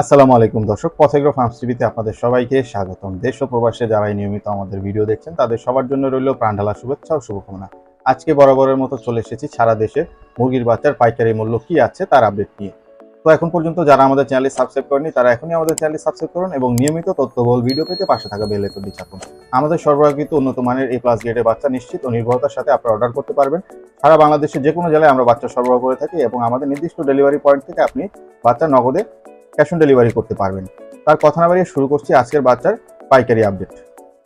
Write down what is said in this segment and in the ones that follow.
আসসালামু আলাইকুম দর্শক পথেগ্রো ফার্মস টিভিতে আপনাদের সবাইকে স্বাগতম। দেশ ও প্রবাসে যারাই নিয়মিত আমাদের ভিডিও দেখছেন, তাদের সবার জন্য রইল প্রাণঢালা শুভেচ্ছা ও শুভকামনা। আজকে বরাবরের মতো চলে এসেছি সারা দেশে। মুরগির বাচ্চার পাইকারি মূল্য কি আছে তার আপডেট নিয়ে। তো এখন পর্যন্ত যারা আমাদের চ্যানেলে সাবস্ক্রাইব করেনি তারা এখনই আমাদের চ্যানেলে সাবস্ক্রাইব করুন এবং নিয়মিত তথ্যবহুল ভিডিও পেতে পাশে থাকা বেল আইকনটি চাপুন আমাদের সরবরাহকৃত উন্নত মানের এই প্লাস গ্রেডের বাচ্চা নিশ্চিত ও নির্ভরতার সাথে আপনারা অর্ডার করতে পারবেন। সারা বাংলাদেশে যে কোনো জেলায় আমরা বাচ্চা সরবরাহ করে থাকি এবং আমাদের নির্দিষ্ট ডেলিভারি পয়েন্ট থেকে আপনি বাচ্চা নগদে ক্যাশ অন ডেলিভারি করতে পারবেন। তার কথা না শুরু করছি আজকের বাচ্চার পাইকারি আপডেট,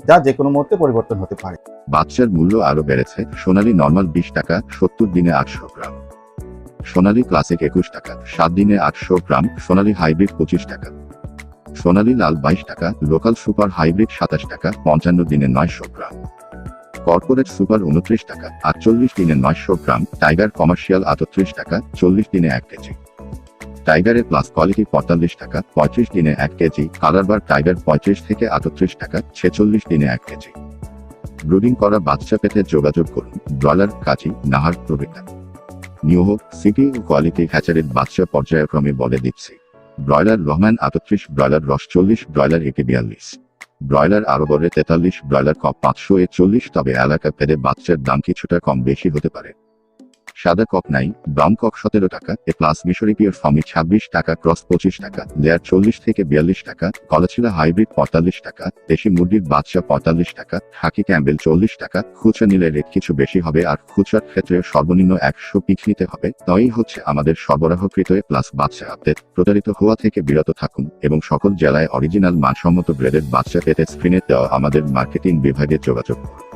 যা যে কোনো মুহূর্তে পরিবর্তন হতে পারে। বাচ্চার মূল্য আরও বেড়েছে। সোনালী নর্মাল বিশ টাকা, সত্তর দিনে আটশো গ্রাম। সোনালী ক্লাসিক একুশ টাকা, সাত দিনে আটশো গ্রাম। সোনালী হাইব্রিড পঁচিশ টাকা। সোনালী লাল বাইশ টাকা, লোকাল সুপার হাইব্রিড সাতাশ টাকা, পঞ্চান্ন দিনে নয়শো গ্রাম। কর্পোরেট সুপার উনত্রিশ টাকা, আটচল্লিশ দিনে নয়শো গ্রাম। টাইগার কমার্শিয়াল আটত্রিশ টাকা, চল্লিশ দিনে এক কেজি। টাইগারের প্লাস কোয়ালিটি পঁয়তাল্লিশ টাকা, পঁয়ত্রিশ দিনে এক কেজি কালারবার টাইগার পঁয়ত্রিশ থেকে আটত্রিশ টাকা, ছেচল্লিশ দিনে এক কেজি। ব্রুডিং করা বাচ্চা পেতে যোগাযোগ করুন ব্রয়লার কাজী নাহার প্রবৃত্তা নিউ সিটি ও কোয়ালিটি হ্যাচারের বাচ্চা পর্যায়ক্রমে বলে দিচ্ছি। ব্রয়লার রহমান আটত্রিশ ব্রয়লার রস চল্লিশ ব্রয়লার একে বিয়াল্লিশ। ব্রয়লার আরবরে তেতাল্লিশ ব্রয়লার কপ পাঁচশো এ চল্লিশ তবে এলাকা ফেরে বাচ্চার দাম কিছুটা কম বেশি হতে পারে। সাদা কক নাই ব্রাউন কক সতেরো টাকা, এ প্লাস মিশরি পিওর ফমি ছাব্বিশ টাকা, ক্রস পঁচিশ টাকা লেয়ার চল্লিশ থেকে বিয়াল্লিশ টাকা, কলাছিলা হাইব্রিড পঁয়তাল্লিশ টাকা, দেশি মুরগির বাচ্চা পঁয়তাল্লিশ টাকা হাকি ক্যাম্বেল চল্লিশ টাকা, খুচরা নিলে রেট কিছু বেশি হবে আর খুচরার ক্ষেত্রে সর্বনিম্ন একশো পিক নিতে হবে। তাই হচ্ছে আমাদের সরবরাহকৃত এ প্লাস বাচ্চা আপডেট। প্রতারিত হওয়া থেকে বিরত থাকুন এবং সকল জেলায় অরিজিনাল মানসম্মত গ্রেডের বাচ্চা পেতে স্ক্রিনে দেওয়া আমাদের মার্কেটিং বিভাগে যোগাযোগ করুন।